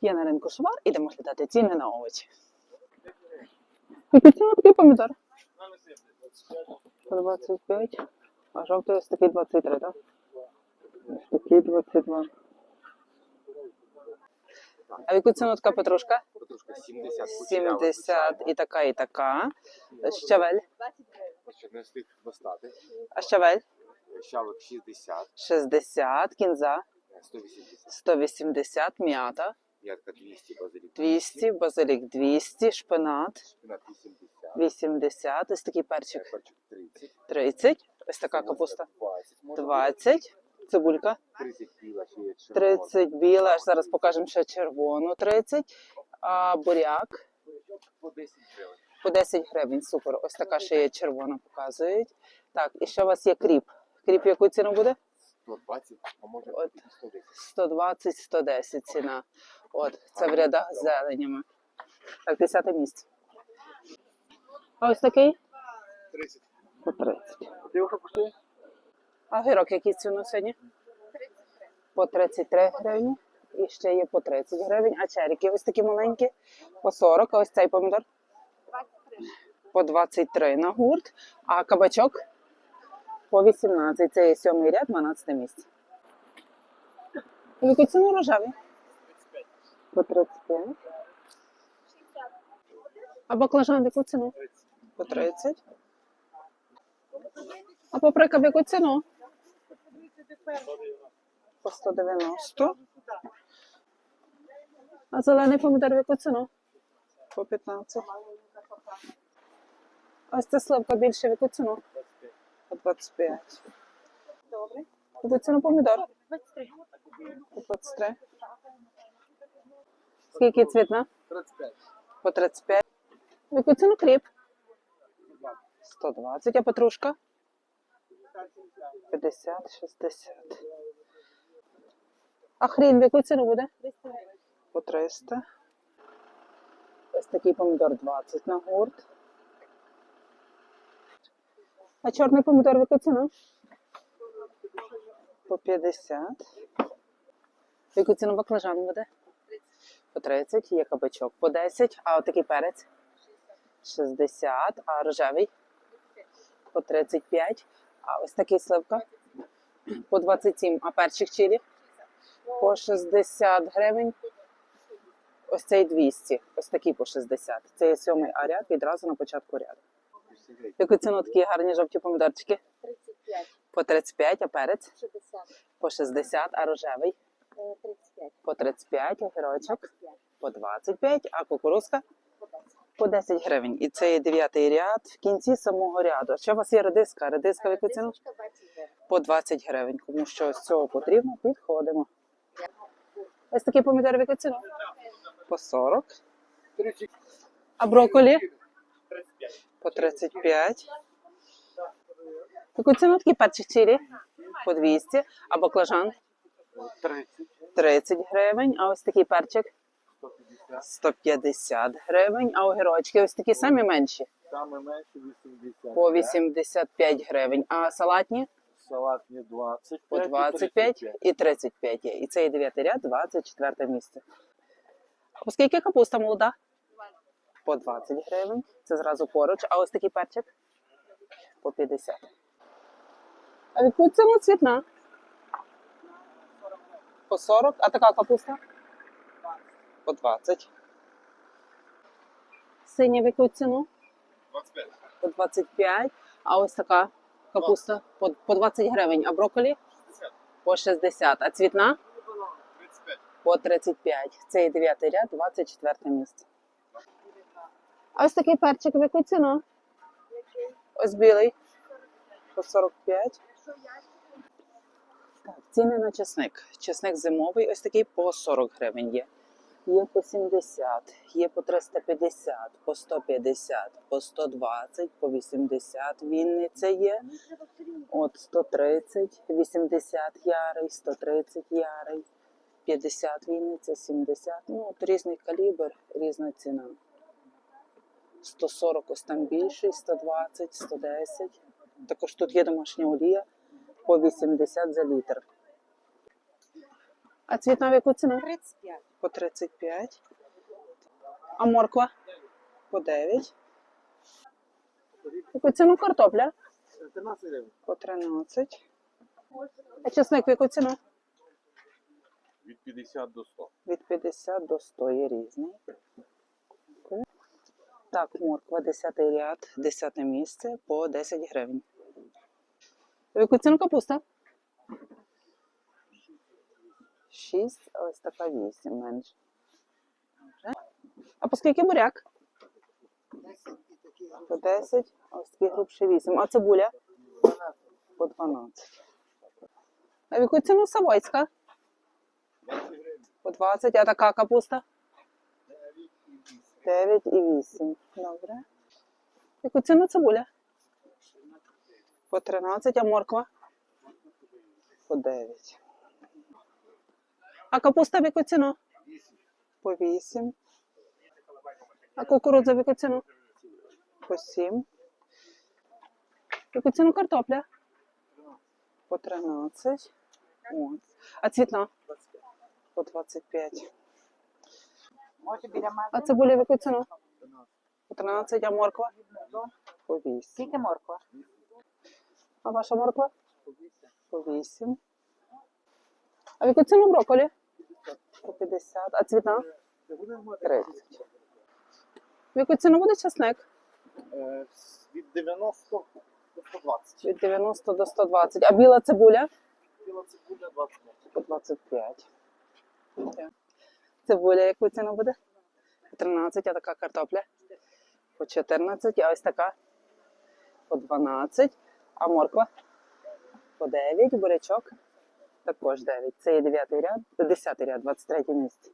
Є на ринку швар, ідемо глядати ціни на овочі. Який ціна такий помідор? По 25. А жовтий ось такий 23, так? Ось такий 22. А в яку ціну така петрушка? Петрушка 70, 70 і така, і така. Щавель. Щоб не встиг достати. А щавель? Щавик 60, 60, кінза 180, 180, м'ята ядка 200, базилік 200, базилік 200, шпинат. Шпинат 80, 80, ось такий перчик. Перчик 30, 30, ось така капуста. 20, може 20, цибулька. 30 біла, ще є червона. 30 біла, аж зараз покажемо ще червону. 30, а буряк. По 10 гривень. по 10 гривень, супер, ось така ще є червона, показують. Так, і ще у вас є кріп. Кріп яку ціну буде? 120, а може От. і 110. 120, 110 ціна. От, це в рядах з зеленями. Так, 10 місце. А ось такий? 30. По 30. Ти коштує? А гірок який ціну сьогодні? По 33 гривні. І ще є по 30 гривень. А черіки ось такі маленькі. По 40. А ось цей помідор? По 23 на гурт. А кабачок? По 18. Це є сьомий ряд, 12 місце. Яку ціну рожеві? По 35. А баклажан в яку ціну? По 30. А паприка в яку ціну? По 190. А зелений помідор в яку ціну? По 15. Ось ця сливка більше в яку ціну? По 25. Добре. В яку ціну помідор? 23. По 23. Скільки цвітна? 35. По 35. В яку ціну кріп? 120. А петрушка? 50, 60. А хрін в яку ціну буде? По 300. Ось такий помідор 20 на гурт. А чорний помідор в яку ціну? По 50. В яку ціну баклажан буде? По 30. Є кабачок по 10. А отакий перець? 60. А рожевий? По 35. А ось такий сливка? По 27. А перчик чилі? По 60 гривень. Ось цей 200. Ось такий по 60. Це є сьомий а ряд відразу на початку ряду. Яку ціну такі гарні жовті помідорчики? 35. По 35, а перець? 60. По 60, а рожевий? Е, 35. По 35, огірочок? 25. По 25, а кукурузка? По 10. По 10 гривень. І це є дев'ятий ряд в кінці самого ряду. А ще у вас є редиска? Редиска в яку ціну? Десятка 20 гривень. По 20 гривень. Кому що з цього потрібно, підходимо. Ось такі помідори в яку ціну? По 40. А брокколі? По 35. Таку ціну такий перчик чилі? По 200. А баклажан? 30. 30 гривень. А ось такий перчик? 150. 150 гривень. А огірочки ось такі самі менші? Саме менше 80. По 85 гривень. А салатні? Салатні 20. По 25 і 35 є. І це є 9 ряд, 24 місце. А по скільки капуста молода? По 20 гривень. Це зразу поруч. А ось такий перчик? По 50. А від яку цвітна? По 40. А така капуста? По 20. Синя в яку ціну? 25. По 25. А ось така капуста по, по 20 гривень. А брокколі? По 60. А цвітна? 35. По 35. Це і 9 ряд, 24 місце. А ось такий перчик в яку ціну? Ось білий. По 45. Так, ціни на чесник. Чесник зимовий, ось такий по 40 гривень є. Є по 70, є по 350, по 150, по 120, по 80 Вінниця є. От 130, 80 ярий, 130 ярий, 50 Вінниця, 70. Ну, от різний калібр, різна ціна. 140 ось там більший, 120, 110. Також тут є домашня олія по 80 за літр. А цвітна в яку ціну? 35. По 35. А морква? По 9. Яку ціну картопля? 13 гривень. По 13. А чесник в яку ціну? Від 50 до 100. Від 50 до 100 є різний. Так, морква, 10 ряд, 10 місце по 10 гривень. В яку ціну капуста? 6, а ось така 8 менше. А по скільки буряк? По 10, а ось грубший 8. А цибуля? По 12. А в яку ціну савойська? По 20, а така капуста? 9 і 8. Добре. Яку ціну цибуля? По 13, а морква? По 9. А капуста в? По 8. А кукурудза в? По 7. Яку картопля? По 13. От. А цвітна? По 25. Може А цибуля в яку? По 13, а морква? По 8. Скільки морква? А ваша морква? По 8. А в яку ціну брокколі? По 50. А цвітна? 30. В яку ціну буде часник? Е, Від 90 до 120. Від 90 до 120. А біла цибуля? Біла цибуля 25. По 25. Так. Цибуля яку ціну буде? 13, а така картопля? По 14, а ось така? По 12. А морква? По 9, бурячок? Також 9. Це є 9 ряд, 10 ряд, 23 місце.